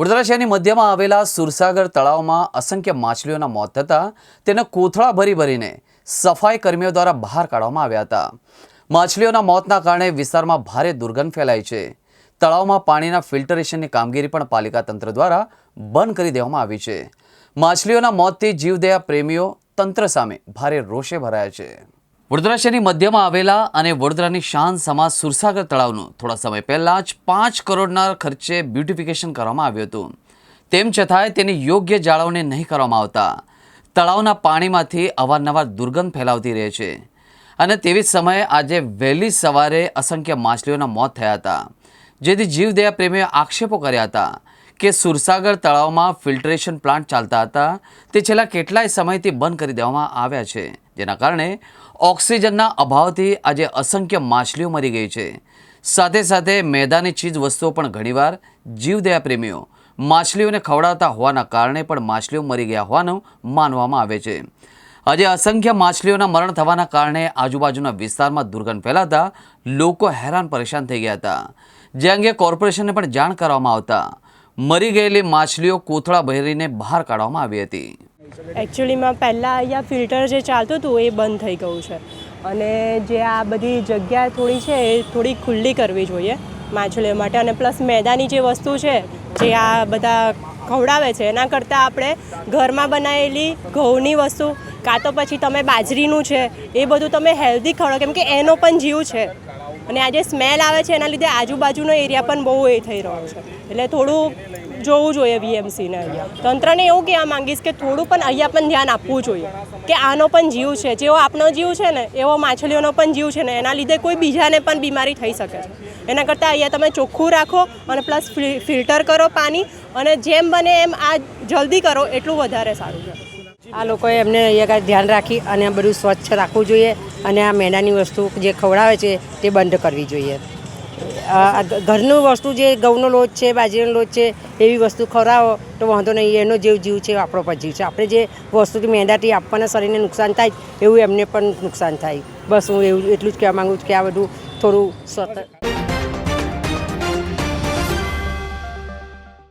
વડોદરા શહેરની મધ્યમાં આવેલા સુરસાગર તળાવમાં અસંખ્ય માછલીઓના મોત થતાં તેને કોથળા ભરી ભરીને સફાઈ કર્મીઓ દ્વારા બહાર કાઢવામાં આવ્યા હતા. માછલીઓના મોતના કારણે વિસ્તારમાં ભારે દુર્ગંધ ફેલાઈ છે. તળાવમાં પાણીના ફિલ્ટરેશનની કામગીરી પણ પાલિકા તંત્ર દ્વારા બંધ કરી દેવામાં આવી છે. માછલીઓના મોતથી જીવદયા પ્રેમીઓ તંત્ર સામે ભારે રોષે ભરાયા છે. વડોદરા શહેરની મધ્યમાં આવેલા અને વડોદરાની શાન સમાજ સુરસાગર તળાવનું થોડા સમય પહેલાં જ પાંચ કરોડના ખર્ચે બ્યુટિફિકેશન કરવામાં આવ્યું હતું. તેમ છતાંય તેની યોગ્ય જાળવણી નહીં કરવામાં આવતા. તળાવના પાણીમાંથી અવારનવાર દુર્ગંધ ફેલાવતી રહે છે. અને તેવી જ સમયે આજે વહેલી સવારે અસંખ્ય માછલીઓના મોત થયા હતા. જેથી જીવદયા પ્રેમીઓએ આક્ષેપો કર્યા હતા. કે સુરસાગર તળાવમાં ફિલ્ટરેશન પ્લાન્ટ ચાલતા હતા. તે છેલ્લા કેટલાય સમયથી બંધ કરી દેવામાં આવ્યા છે. જેના કારણે ઓક્સિજનના અભાવથી આજે અસંખ્ય માછલીઓ મરી ગઈ છે. સાથે સાથે મેદાની ચીજ વસ્તુઓ પણ ઘણીવાર જીવદયા પ્રેમીઓ, માછલીઓને ખવડાવતા હોવાના કારણે પણ માછલીઓ મરી ગયા હોવાનું માનવામાં આવે છે. આજે અસંખ્ય માછલીઓના મરણ થવાના કારણે આજુબાજુના વિસ્તારમાં દુર્ગંધ ફેલાતા લોકો હેરાન પરેશાન થઈ ગયા હતા. જે અંગે કોર્પોરેશનને પણ જાણ કરવામાં આવતા. મરી ગયેલી માછલીઓ કોથળા ભરીને બહાર કાઢવામાં આવી હતી. એકચ્યુઅલીમાં પહેલાં અહીંયા ફિલ્ટર જે ચાલતું હતું એ બંધ થઈ ગયું છે. અને જે આ બધી જગ્યા થોડી છે એ થોડી ખુલ્લી કરવી જોઈએ માછલીઓ માટે. અને પ્લસ મેદાની જે વસ્તુ છે, જે આ બધા ખવડાવે છે, એના કરતાં આપણે ઘરમાં બનાવેલી ઘઉંની વસ્તુ, કાં તો પછી તમે બાજરીનું છે, એ બધું તમે હેલ્ધી ખવડો કેમ કે એનો પણ જીવ છે. અને આ જે સ્મેલ આવે છે, એના લીધે આજુબાજુનો એરિયા પણ બહુ એ થઈ રહ્યો છે. એટલે થોડું જોવું જોઈએ વીએમસીને અહીંયા. તંત્રને એવું કહેવા માંગીશ કે થોડું પણ અહીંયા પણ ધ્યાન આપવું જોઈએ. કે આનો પણ જીવ છે. જેવો આપણો જીવ છે ને, એવો માછલીઓનો પણ જીવ છે ને, એના લીધે કોઈ બીજાને પણ બીમારી થઈ શકે છે. એના કરતાં અહીંયા તમે ચોખ્ખું રાખો અને પ્લસ ફિલ્ટર કરો પાણી અને જેમ બને એમ આ જલ્દી કરો, એટલું વધારે સારું છે. આ લોકોએ એમને અહીંયા ધ્યાન રાખી અને આ બધું સ્વચ્છ રાખવું જોઈએ અને આ મેંડાની વસ્તુ જે ખવડાવે છે તે બંધ કરવી જોઈએ. ઘરનું વસ્તુ જે ઘઉંનો લોટ છે, બાજરીનો લોટ છે, એવી વસ્તુ ખવડાવો તો વાંધો નહીં, એનો જે જીવ છે, આપણો પણ જીવ છે. આપણે જે વસ્તુથી મેંદાથી આપવાના શરીરને નુકસાન થાય એવું એમને પણ નુકસાન થાય. બસ હું એવું, એટલું જ કહેવા માગું છું કે આ બધું થોડું સ્વતઃ